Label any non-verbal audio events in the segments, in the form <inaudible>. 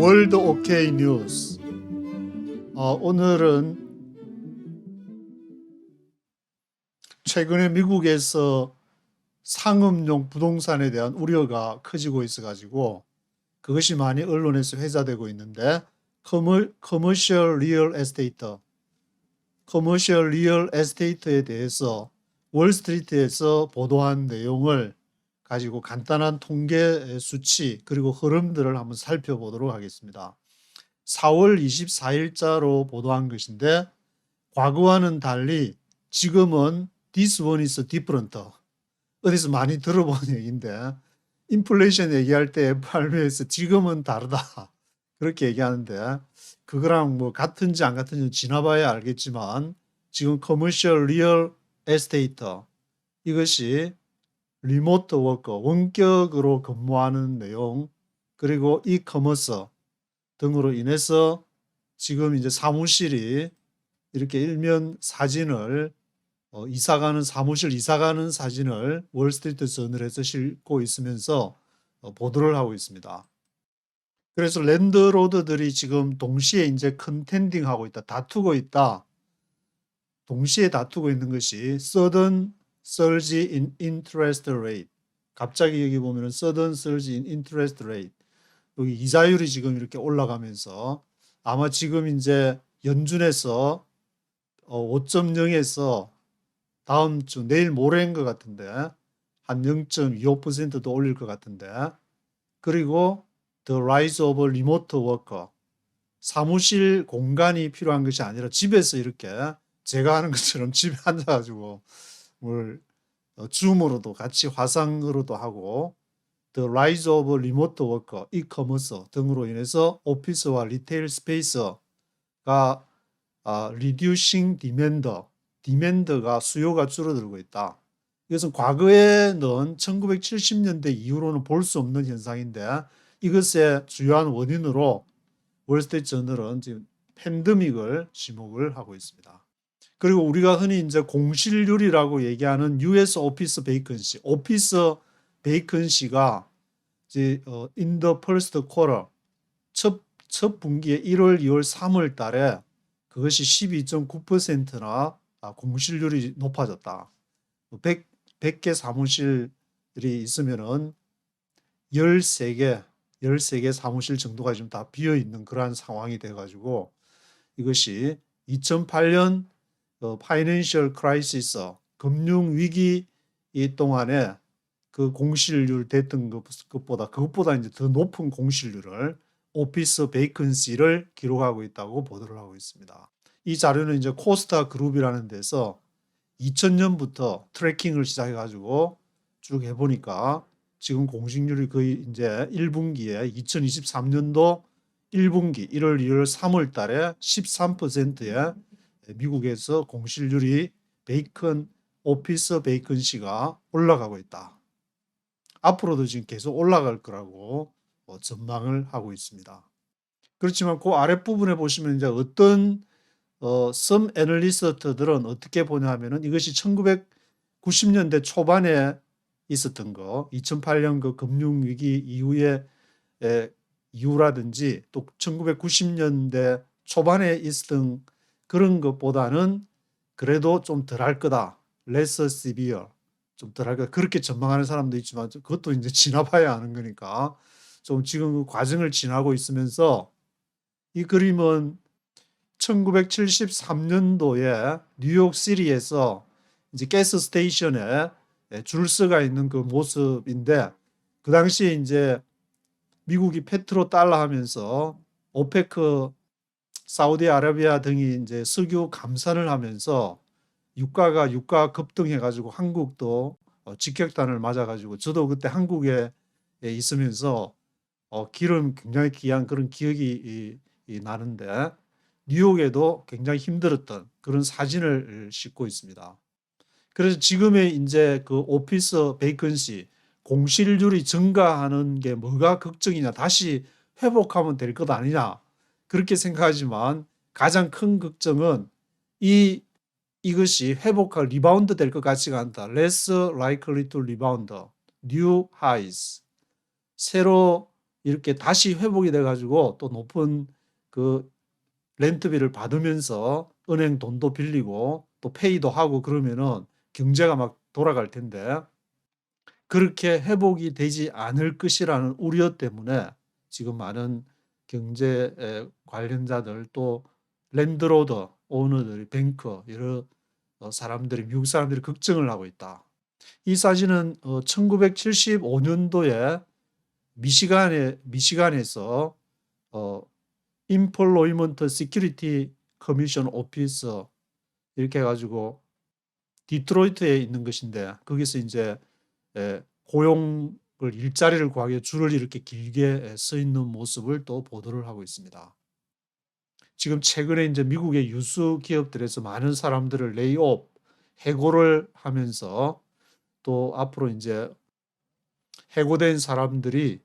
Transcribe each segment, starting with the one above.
월드 오케이 뉴스. 어, 오늘은 최근에 미국에서 상업용 부동산에 대한 우려가 커지고 있어가지고 그것이 많이 언론에서 회자되고 있는데 커머, 커머셜 리얼 에스테이트, 커머셜 리얼 에스테이트에 대해서 월스트리트에서 보도한 내용을 가지고 간단한 통계 수치 그리고 흐름들을 한번 살펴보도록 하겠습니다. 4월 24일자로 보도한 것인데 과거와는 달리 지금은 this one is different. 어디서 많이 들어본 <laughs> 얘기인데 인플레이션 얘기할 때 FRB에서 지금은 다르다. <laughs> 그렇게 얘기하는데 그거랑 뭐 같은지 안 같은지 지나봐야 알겠지만 지금 커머셜 리얼 에스테이터 이것이 리모트 워커 원격으로 근무하는 내용 그리고 이커머스 등으로 인해서 지금 이제 사무실이 이렇게 일면 사진을 어, 이사가는 사무실 이사가는 사진을 월스트리트 저널에서 싣고 있으면서 어, 보도를 하고 있습니다. 그래서 랜드로드들이 지금 동시에 이제 컨텐딩 하고 있다, 다투고 있다. 동시에 다투고 있는 것이 sudden surge in interest rate. 갑자기 여기 보면은 sudden surge in interest rate. 여기 이자율이 지금 이렇게 올라가면서 아마 지금 이제 연준에서 어, 5.0에서 다음 주 내일 모레인 것 같은데 한 0.25%도 올릴 것 같은데 그리고 the rise of remote worker 사무실 공간이 필요한 것이 아니라 집에서 이렇게 제가 하는 것처럼 <laughs> 집에 앉아가지고 뭘 어, 줌으로도 같이 화상으로도 하고 the rise of remote worker, e-commerce 등으로 인해서 오피스와 리테일 스페이스가 아, reducing demand, demand가 수요가 줄어들고 있다. 이것은 과거에는 1970년대 이후로는 볼 수 없는 현상인데 이것의 주요한 원인으로 월스트리트 저널은 지금 팬데믹을 지목을 하고 있습니다. 그리고 우리가 흔히 이제 공실률이라고 얘기하는 US 오피스 베이컨시, 오피스 베이컨시가 이제 어, in the first 첫, 첫 분기에 1월, 2월, 3월 달에 그것이 12.9%나 아, 공실률이 높아졌다. 100, 100개 사무실이 있으면은 13개, 13개 사무실 정도가 지금 다 비어 있는 그러한 상황이 돼 가지고 이것이 2008년 어, 파이낸셜 크라이시스 금융 위기 이 동안에 그 공실률 됐던 것- 것보다 그것보다 이제 더 높은 공실률을 오피스 베이컨시를 기록하고 있다고 보도를 하고 있습니다. 이 자료는 이제 코스타 그룹이라는 데서 2000년부터 트래킹을 시작해 가지고 쭉 해보니까 지금 공실률이 거의 이제 1분기에 2023년도 1분기 1월, 2월, 3월 달에 13%의 미국에서 공실률이 베이컨 오피스 베이컨시가 올라가고 있다. 앞으로도 지금 계속 올라갈 거라고 어, 전망을 하고 있습니다. 그렇지만 그 아랫부분에 보시면 이제 어떤 어, 애널리스트들은 어떻게 보냐 하면은 이것이 1990년대 초반에 있었던 거, 2008년 그 금융위기 이후에 에, 이후라든지 또 1990년대 초반에 있었던 그런 것보다는 그래도 좀 덜 할 거다. less severe. 좀 덜 할 거다. 그렇게 전망하는 사람도 있지만 그것도 이제 <laughs> 지나봐야 아는 거니까 좀 지금 그 과정을 지나고 있으면서 이 그림은 1973년도에 뉴욕 시리에서 이제 가스 스테이션에 줄 서가 있는 그 모습인데 그 당시에 이제 미국이 페트로 달러 하면서 오페크 사우디아라비아 등이 이제 석유 감산을 하면서 유가가 유가 급등해 가지고 한국도 어, 직격탄을 맞아 가지고 저도 그때 한국에 예, 있으면서 어, 기름 굉장히 귀한 그런 기억이 이, 이 나는데 뉴욕에도 굉장히 힘들었던 그런 사진을 싣고 있습니다. 그래서 지금의 이제 그 오피스 베이컨시 공실률이 증가하는 게 뭐가 걱정이냐 다시 회복하면 될 것 아니냐 그렇게 생각하지만 가장 큰 걱정은 이 이것이 회복할 리바운드 될 것 같지가 않다. less likely to rebound. new highs. 새로 이렇게 다시 회복이 돼 가지고 또 높은 그 렌트비를 받으면서 은행 돈도 빌리고 또 페이도 하고 그러면은 경제가 막 돌아갈 텐데 그렇게 회복이 되지 않을 것이라는 우려 때문에 지금 많은 경제 에, 관련자들 또 랜드로더 오너들, 뱅커 여러 어, 사람들이 미국 사람들이 걱정을 하고 있다. 이 사진은 어, 1975년도에 미시간에 미시간에서 어, Employment Security Commission 오피스 이렇게 해 가지고 디트로이트에 있는 것인데 거기서 이제 에, 고용을 일자리를 구하기 위해 줄을 이렇게 길게 에, 서 있는 모습을 또 보도를 하고 있습니다. 지금 최근에 이제 미국의 유수 기업들에서 많은 사람들을 레이업, 해고를 하면서 또 앞으로 이제 해고된 사람들이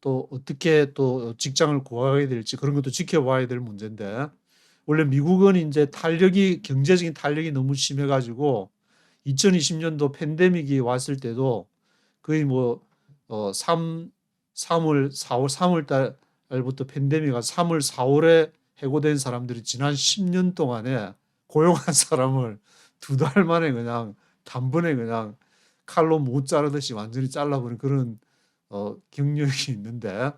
또 어떻게 또 직장을 구하게 될지 그런 것도 지켜봐야 될 문제인데 원래 미국은 이제 탄력이 경제적인 탄력이 너무 심해 가지고 2020년도 팬데믹이 왔을 때도 거의 뭐 어, 3, 3월, 4월, 3월 달부터 팬데믹가 3월, 4월에 해고된 사람들이 지난 10년 동안에 고용한 사람을 두 달 만에 그냥 단번에 그냥 칼로 못 자르듯이 완전히 잘라버린 그런 어, 경력이 있는데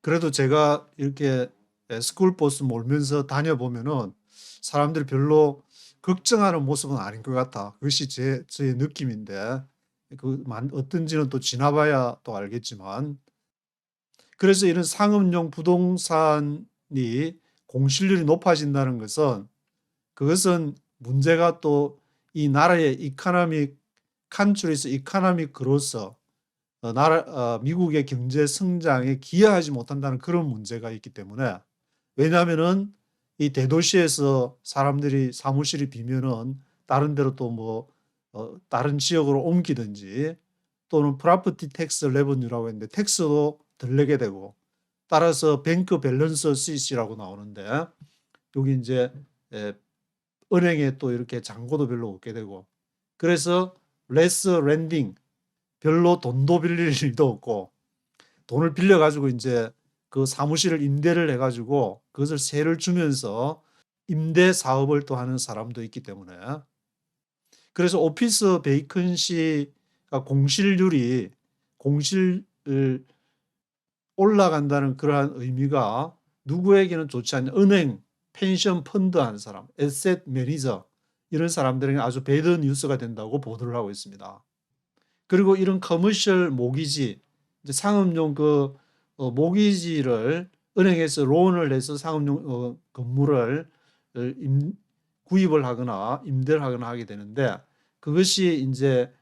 그래도 제가 이렇게 스쿨버스 몰면서 다녀보면은 사람들이 별로 걱정하는 모습은 아닌 것 같아. 그것이 제, 제 느낌인데 그 만- 어떤지는 또 지나봐야 또 알겠지만. 그래서 이런 상업용 부동산이 공실률이 높아진다는 것은 그것은 문제가 또 이 나라의 이카노믹 칸츄리스 이카노믹 그로서 어, 나라 어, 미국의 경제 성장에 기여하지 못한다는 그런 문제가 있기 때문에 왜냐하면은 이 대도시에서 사람들이 사무실이 비면은 다른 데로 또뭐 어, 다른 지역으로 옮기든지 또는 프라퍼티 텍스 레버뉴라고 했는데 텍스도 덜 내게 되고 따라서 뱅크 밸런스 시시라고 나오는데 여기 이제 에, 은행에 또 이렇게 잔고도 별로 없게 되고 그래서 레스 랜딩 별로 돈도 빌릴 <laughs> 일도 없고 돈을 빌려 가지고 이제 그 사무실을 임대를 해 가지고 그것을 세를 주면서 임대 사업을 또 하는 사람도 있기 때문에 그래서 오피스 베이컨시가 공실률이 공실을 올라간다는 그러한 의미가 누구에게는 좋지 않냐 은행 펜션 펀드 하는 사람 에셋 매니저 이런 사람들에게 아주 배드 뉴스가 된다고 보도를 하고 있습니다. 그리고 이런 커머셜 모기지 상업용 그 어, 모기지를 은행에서 론을 해서 상업용 어, 건물을 어, 임, 구입을 하거나 임대를 하거나 하게 되는데 그것이 이제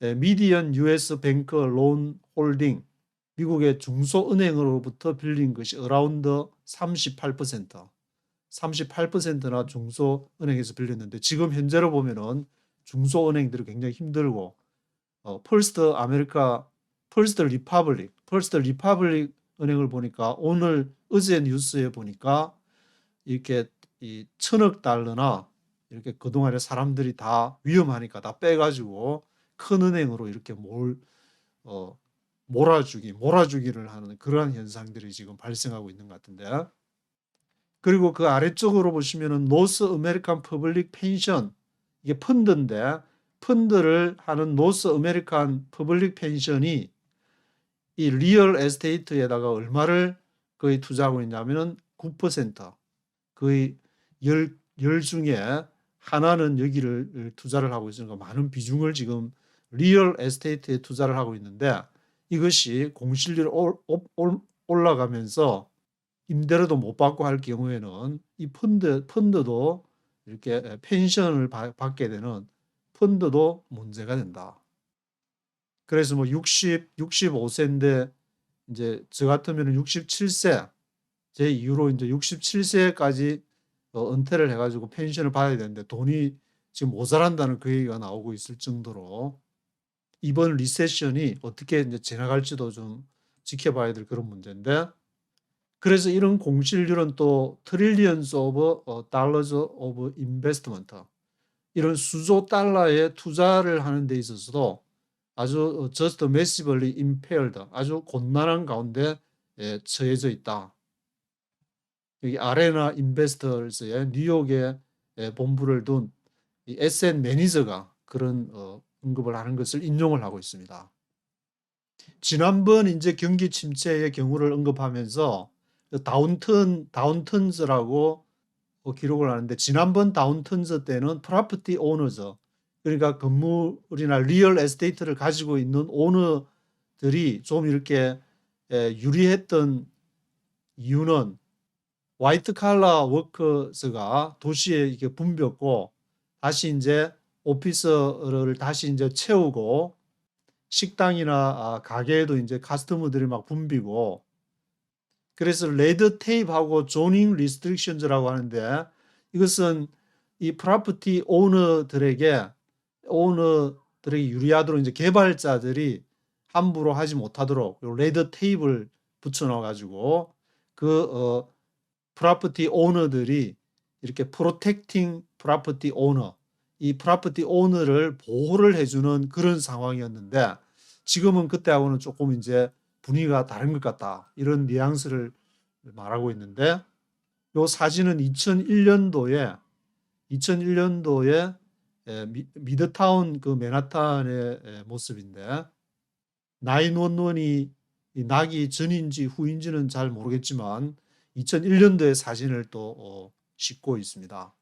미디언 US 뱅크 론 홀딩 미국의 중소은행으로부터 빌린 것이 어라운드 38% 38%나 중소은행에서 빌렸는데 지금 현재로 보면은 중소은행들이 굉장히 힘들고 어, 펄스트 아메리카 펄스트 리파블릭 펄스트 리파블릭 은행을 보니까 오늘 어제 뉴스에 보니까 이렇게 이 천억 달러나 이렇게 그동안에 사람들이 다 위험하니까 다 빼가지고 큰 은행으로 이렇게 몰 어, 몰아주기 몰아주기를 하는 그러한 현상들이 지금 발생하고 있는 것 같은데. 그리고 그 아래쪽으로 보시면은 노스 아메리칸 퍼블릭 펜션 이게 펀드인데 펀드를 하는 노스 아메리칸 퍼블릭 펜션이 이 리얼 에스테이트에다가 얼마를 거의 투자하고 있냐면은 9% 거의 열, 열 중에 하나는 여기를 투자를 하고 있으니까 많은 비중을 지금 리얼 에스테이트에 투자를 하고 있는데 이것이 공실률이 올라가면서 임대료도 못 받고 할 경우에는 이 펀드 펀드도 이렇게 펜션을 받- 받게 되는 펀드도 문제가 된다. 그래서 뭐 60, 65세인데 이제 저 같으면 67세 제 이후로 이제 67세까지 어, 은퇴를 해가지고 펜션을 받아야 되는데 돈이 지금 모자란다는 그 얘기가 나오고 있을 정도로 이번 리세션이 어떻게 이제 지나갈지도 좀 지켜봐야 될 그런 문제인데 그래서 이런 공실률은 또 달러즈 오브 인베스트먼트 이런 수조 달러의 투자를 하는 데 있어서도 아주 어 just massively impaired 아주 곤란한 가운데 예 처해져 있다. 여기 아레나 인베스터즈의 뉴욕에 예 본부를 둔이 에셋 매니저가 그런 어 언급을 하는 것을 인용을 하고 있습니다. 지난번 인제 경기 침체의 경우를 언급하면서 그 다운턴 다운턴즈라고 어 기록을 하는데 지난번 다운턴즈 때는 property owners 그러니까 건물이나 리얼 에스테이트를 가지고 있는 오너들이 좀 이렇게 예 유리했던 이유는 화이트 칼라 워커스가 도시에 이렇게 붐볐고 다시 인제 오피스를 다시 인제 채우고 식당이나 아 가게에도 인제 커스터머들이 막 붐비고 그래서 레드 테이프하고 zoning restrictions라고 하는데 이것은 이 property owner들에게 오너들에게 유리하도록 인제 개발자들이 함부로 하지 못하도록 요 레드 테이프를 붙여 놓아 가지고 그 어 property owner들이 이렇게 protecting property owner 이 property owner를 보호를 해 주는 그런 상황이었는데 지금은 그때하고는 쪼끔 인제 분위기가 다른 것 같다. 이런 뉘앙스를 말하고 있는데 요 사진은 2001년도에 2001년도에 예미 미드타운 그 맨하탄의 예 모습인데 911이 이 나기 전인지 후인지는 잘 모르겠지만 2001년도의 사진을 또어 싣고 있습니다.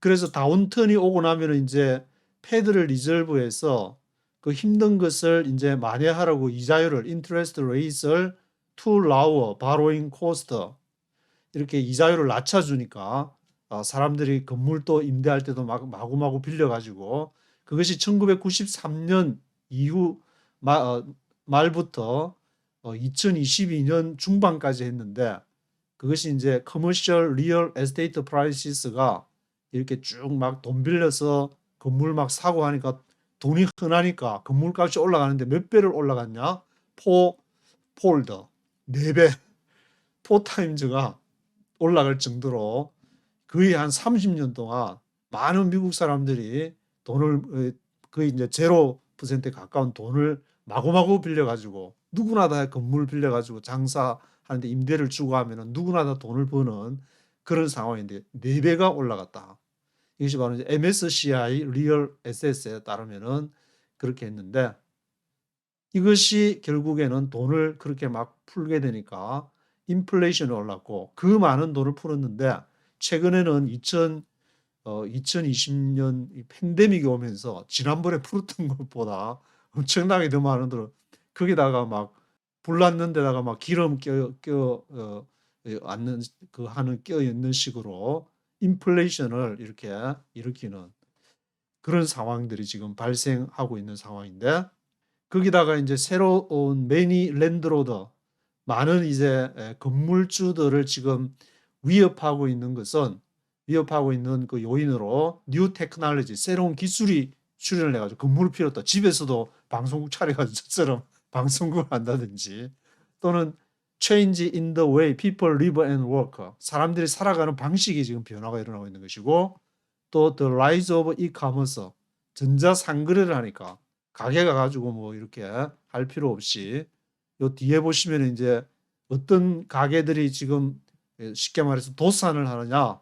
그래서 다운턴이 오고 나면은 인제 페더럴 리저브에서 그 힘든 것을 인제 만회하라고 이자율을 interest rate을 to lower borrowing cost 이렇게 이자율을 낮춰 주니까 어 사람들이 건물 또 임대할 때도 막 마구마구 빌려 가지고 그것이 1993년 이후 마어 말부터 어 2022년 중반까지 했는데 그것이 인제 commercial real estate prices가 이렇게 쭉 막 돈 빌려서 건물 막 사고 하니까 돈이 흔하니까 건물값이 올라가는데 몇 배를 올라갔냐? 포 폴드 4배 4 타임즈가 올라갈 정도로 거의 한 30년 동안 많은 미국 사람들이 돈을 어 거의 인제 0%에 가까운 돈을 마구마구 빌려 가지고 누구나 다 건물 빌려 가지고 장사 하는데 임대를 주고 하면은 누구나 다 돈을 버는 그런 상황인데 4배가 올라갔다. 이것이 바로 이제 MSCI 리얼 에셋에 따르면은 그렇게 했는데 이것이 결국에는 돈을 그렇게 막 풀게 되니까 인플레이션이 올랐고 그 많은 돈을 풀었는데 최근에는 2000 어 2020년 이 팬데믹이 오면서 지난번에 풀었던 것보다 엄청나게 더 많은 돈을 거기다가 막 불났는 데다가 막 기름 껴 껴어예 앉는 그 하는 껴 있는 식으로 인플레이션을 이렇게 일으키는 그런 상황들이 지금 발생하고 있는 상황인데 거기다가 인제 새로운 many landlord 많은 이제 예 건물주들을 지금 위협하고 있는 것은 위협하고 있는 그 요인으로 new technology 새로운 기술이 출현을 해 가지고 건물을 필요했다. 집에서도 방송국 차려 가지고 저처럼 방송국을 한다든지 또는 change in the way people live and work. 사람들이 살아가는 방식이 지금 변화가 일어나고 있는 것이고 또 the rise of e-commerce 전자 상거래를 하니까 가게 가 가지고 뭐 이렇게 할 필요 없이 요 뒤에 보시면은 인제 어떤 가게들이 지금 예 쉽게 말해서 도산을 하느냐.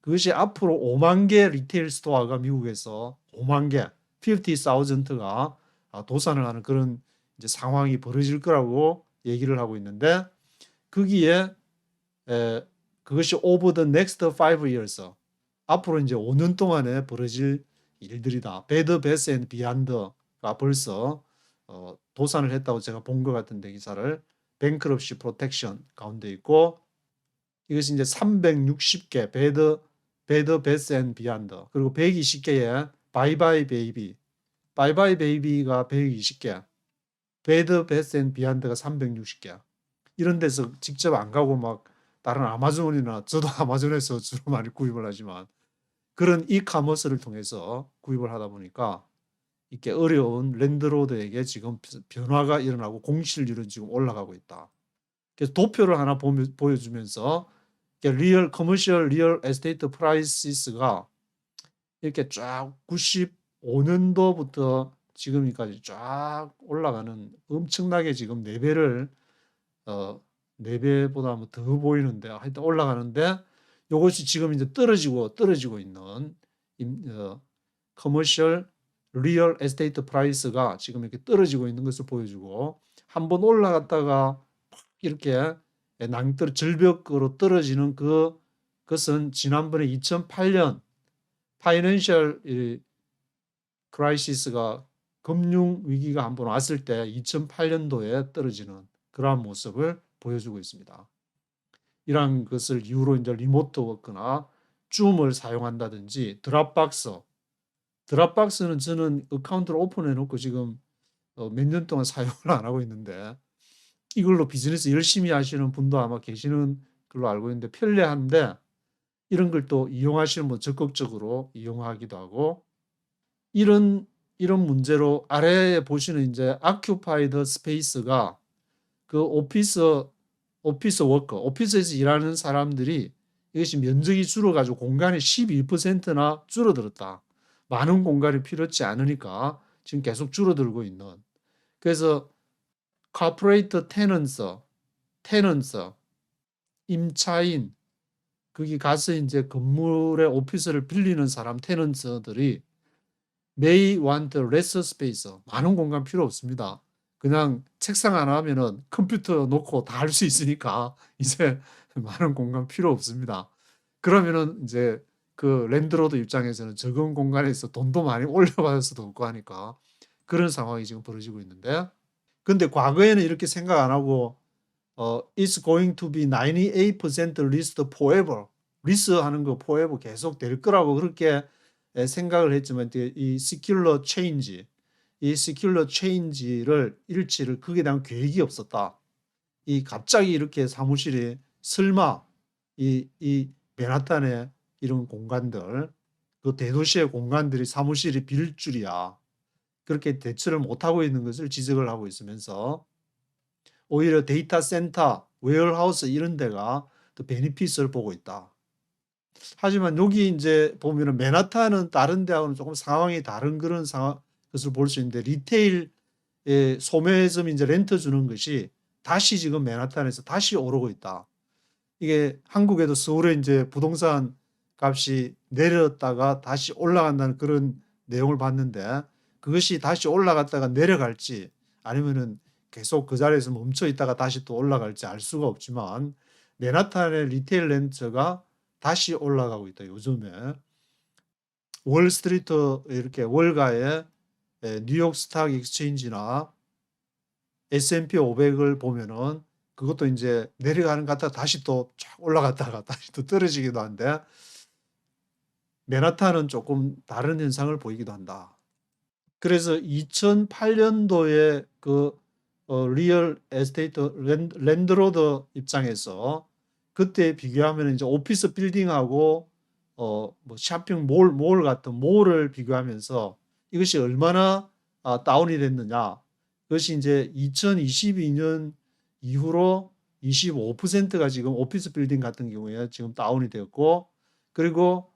그것이 앞으로 50,000개 리테일 스토어가 미국에서 50,000개 50,000가 아 도산을 하는 그런 이제 상황이 벌어질 거라고 얘기를 하고 있는데 거기에 에 그것이 over the next 5 years 앞으로 인제 5년 동안에 벌어질 일들이다. Bed Bath and Beyond가 벌써 어 도산을 했다고 제가 본 것 같은데 기사를 bankruptcy protection 가운데 있고 이것이 인제 360개 Bed Bed Bath and Beyond 그리고 120개의 Bye Bye Baby Bye Bye Baby가 120개 Bed Bath and Beyond가 360개 이런 데서 직접 안 가고 막 다른 아마존이나 저도 <laughs> 아마존에서 주로 많이 구입을 하지만 그런 이커머스를 통해서 구입을 하다 보니까 이렇게 어려운 랜드로드에게 지금 변화가 일어나고 공실률은 지금 올라가고 있다. 그래서 도표를 하나 보여주면서 리얼 커머셜 리얼 에스테이트 프라이시스가 이렇게 쫙 95년도부터 지금까지 쫙 올라가는 엄청나게 지금 4배를 어 4배보다 뭐더 보이는데 하여튼 올라가는데 요것이 지금 이제 떨어지고 떨어지고 있는 임어 커머셜 리얼 에스테이트 프라이스가 지금 이렇게 떨어지고 있는 것을 보여주고 한번 올라갔다가 팍 이렇게 예 낭떠러 절벽으로 떨어지는 그 것은 지난번에 2008년 파이낸셜 이 크라이시스가 금융 위기가 한번 왔을 때 2008년도에 떨어지는 그러한 모습을 보여주고 있습니다. 이러한 것을 이유로 이제 리모트 워크나 줌을 사용한다든지 드랍박스 드랍박스는 저는 어카운트를 오픈해 놓고 지금 어몇년 동안 <laughs> 사용을 안 하고 있는데 이걸로 비즈니스 열심히 하시는 분도 아마 계시는 걸로 알고 있는데 편리한데 이런 걸 또 이용하시는 분 적극적으로 이용하기도 하고 이런 이런 문제로 아래에 보시는 인제 occupied space가 그 오피스 오피스 워커 오피스에서 일하는 사람들이 이것이 면적이 줄어 가지고 공간이 12%나 줄어들었다. 많은 공간이 필요치 않으니까 지금 계속 줄어들고 있는. 그래서 corporate tenants, tenants 임차인 거기 가서 인제 건물의 오피스를 빌리는 사람 테넌트들이 may want less space 많은 공간 필요 없습니다. 그냥 책상 하나 하면은 컴퓨터 놓고 다 할 수 있으니까 <laughs> 이제 많은 공간 필요 없습니다. 그러면은 인제 그 랜드로드 입장에서는 적은 공간에서 돈도 많이 <laughs> 올려받을 수도 없고 하니까 그런 상황이 지금 벌어지고 있는데 근데 과거에는 이렇게 생각 안 하고 어 "It's going to be 98% leased forever." 리스 하는 거 forever 계속 될 거라고 그렇게 예 생각을 했지만 이 secular change 이 secular change를 일치를 거기에 대한 계획이 없었다. 이 갑자기 이렇게 사무실이 설마 이 이 맨하탄의 이런 공간들 그 대도시의 공간들이 사무실이 빌 줄이야. 그렇게 대처를 못하고 있는 것을 지적을 하고 있으면서 오히려 데이터 센터, 웨어하우스 이런 데가 더 베니핏을 보고 있다. 하지만 여기 인제 보면은 맨하탄은 다른 데하고는 조금 상황이 다른 그런 상황 것을 볼 수 있는데 리테일의 소매점 인제 렌트 주는 것이 다시 지금 맨하탄에서 다시 오르고 있다. 이게 한국에도 서울에 인제 부동산 값이 내렸다가 다시 올라간다는 그런 내용을 봤는데 그것이 다시 올라갔다가 내려갈지 아니면은 계속 그 자리에서 멈춰 있다가 다시 또 올라갈지 알 수가 없지만 맨하탄의 리테일 렌트가 다시 올라가고 있다 요즘에. 월스트리트 이렇게 월가의 예 뉴욕 스탁 익스체인지나 S&P 500을 보면은 그것도 인제 내려가는 것 같다가 다시 또 쫙 올라갔다가 <laughs> 다시 또 떨어지기도 한데 맨하탄은 조금 다른 현상을 보이기도 한다. 그래서 2008년도에 그 어 리얼 에스테이트 랜 랜드로드 입장에서 그때 비교하면은 인제 오피스 빌딩하고 어 뭐 쇼핑 몰 몰 같은 몰을 비교하면서 이것이 얼마나 아 다운이 됐느냐. 그것이 인제 2022년 이후로 25%가 지금 오피스 빌딩 같은 경우에 지금 다운이 되었고 그리고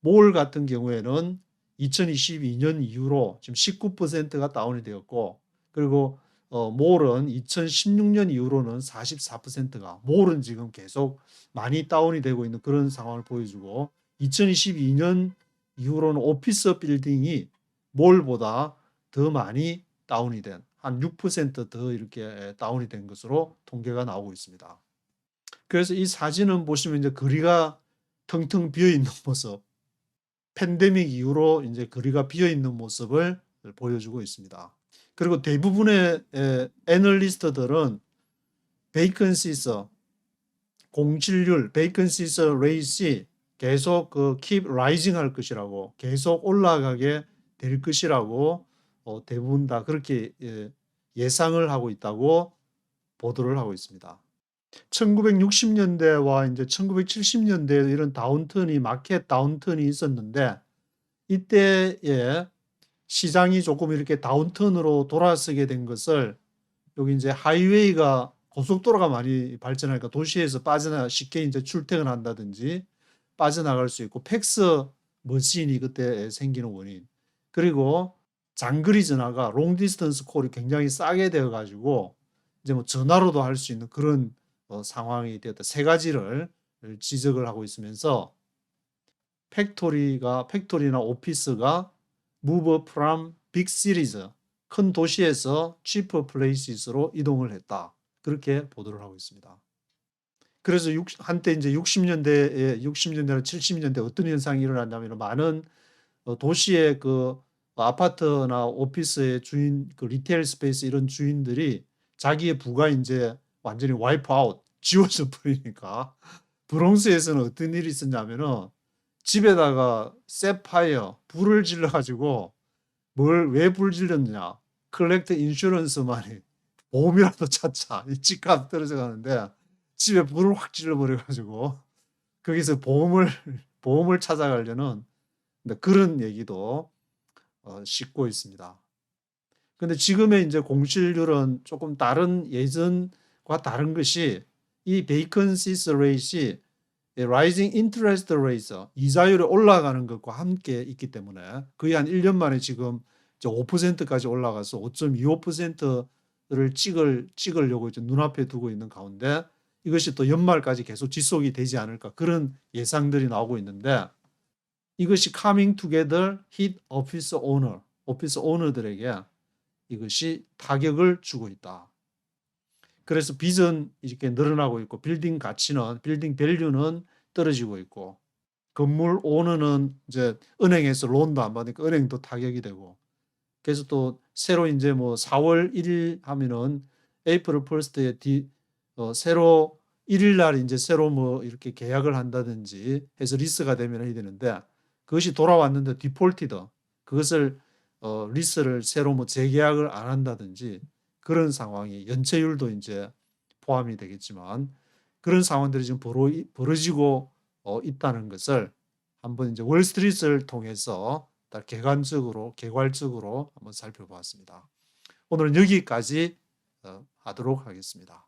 몰 같은 경우에는 2022년 이후로 지금 19%가 다운이 되었고 그리고 어 몰은 2016년 이후로는 44%가 몰은 지금 계속 많이 다운이 되고 있는 그런 상황을 보여주고 2022년 이후로는 오피스 빌딩이 몰보다 더 많이 다운이 된 한 6%더 이렇게 다운이 된 것으로 통계가 나오고 있습니다. 그래서 이 사진은 보시면 이제 거리가 텅텅 비어 있는 <laughs> 모습 팬데믹 이후로 인제 거리가 비어 있는 모습을 보여주고 있습니다. 그리고 대부분의 에 애널리스트들은 vacancies 공실률 vacancies rate이 계속 그 keep rising 할 것이라고 계속 올라가게 될 것이라고 어 대부분 다 그렇게 예 예상을 하고 있다고 보도를 하고 있습니다. 1960년대와 인제 1970년대 이런 다운턴이 마켓 다운턴이 있었는데 이때에 시장이 조금 이렇게 다운턴으로 돌아서게 된 것을 여기 인제 하이웨이가 고속도로가 많이 발전하니까 도시에서 빠져나 쉽게 인제 출퇴근한다든지 빠져나갈 수 있고 팩스 머신이 그때 생기는 원인 그리고 장거리 전화가 롱 디스턴스 콜이 굉장히 싸게 되어 가지고 이제 뭐 전화로도 할 수 있는 그런 어 상황이 되었다. 세 가지를 지적을 하고 있으면서 팩토리가 팩토리나 오피스가 move from big cities 큰 도시에서 cheaper places로 이동을 했다. 그렇게 보도를 하고 있습니다. 그래서 육 한때 인제 60년대에 60년대나 70년대 어떤 현상이 일어났냐면은 많은 어 도시의 그 아파트나 오피스의 주인 그 리테일 스페이스 이런 주인들이 자기의 부가 인제 완전히 와이프 아웃 지워져 <laughs> 버리니까 브롱스에서는 어떤 일이 있었냐면은 집에다가 fire 불을 질러 가지고 뭘 왜 불 질렀느냐. collect insurance만이 보험이라도 찾자. 이 집값 떨어져 가는데 집에 불을 확 질러 버려 가지고 거기서 보험을 보험을 찾아가려는 네 그런 얘기도 어 싣고 있습니다. 근데 지금의 인제 공실률은 쪼끔 다른 예전과 다른 것이 이 rate이 이 rising interest 이자율이 올라가는 것과 함께 있기 때문에 거의 한 1년 만에 지금 이제 5%까지 올라가서 5.25%를 찍을 찍으려고 이제 눈앞에 두고 있는 가운데 이것이 또 연말까지 계속 지속이 되지 않을까 그런 예상들이 나오고 있는데 이것이 coming together hit office owner 오피스 오너들에게 이것이 타격을 주고 있다. 그래서 빚은 이렇게 늘어나고 있고 빌딩 가치는 빌딩 밸류는 떨어지고 있고 건물 오너는 이제 은행에서 론도 안 받으니까 은행도 타격이 되고 그래서 또 새로 인제 뭐 4월 1일 하면은 April 1st에 디 어 새로 1일 날 인제 새로 뭐 이렇게 계약을 한다든지 해서 리스가 되면 해야 되는데 그것이 돌아왔는데 디폴티드 그것을 어 리스를 새로 뭐 재계약을 안 한다든지 그런 상황이 연체율도 인제 포함이 되겠지만 그런 상황들이 지금 벌어 벌어지고 어 있다는 것을 한번 인제 월스트리트를 통해서 다 객관적으로 개괄적으로 한번 살펴보았습니다. 오늘은 여기까지 어 하도록 하겠습니다.